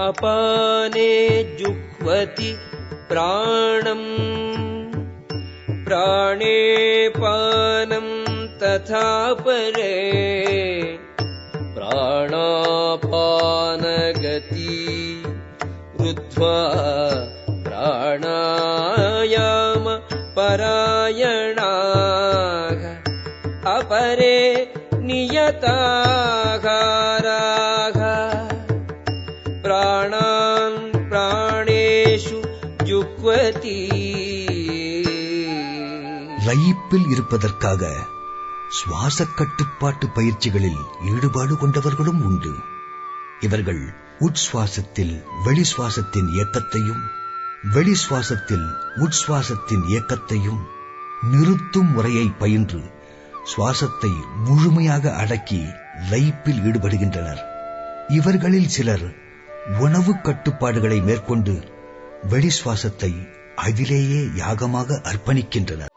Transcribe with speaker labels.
Speaker 1: अपाने जुह्वति प्राणम् प्राणे पानम् तथा परे। प्राणापानगति रुद्ध्वा प्राणायाम परायणाः। अपरे नियताहाराः प्राणान् प्राणेषु जुह्वति
Speaker 2: லயிப்பில் இருப்பதற்காக சுவாச கட்டுப்பாட்டு பயிற்சிகளில் ஈடுபாடு கொண்டவர்களும் உண்டு இவர்கள் உட்சுவாசத்தில் வெளி சுவாசத்தின் இயக்கத்தையும் வெளி சுவாசத்தில் உட்சுவாசத்தின் இயக்கத்தையும் நிறுத்தும் முறையை பயின்று சுவாசத்தை முழுமையாக அடக்கி லயிப்பில் ஈடுபடுகின்றனர் இவர்களில் சிலர் உணவு கட்டுப்பாடுகளை மேற்கொண்டு வெளி சுவாசத்தை அதிலேயே யாகமாக அர்ப்பணிக்கின்றனர்.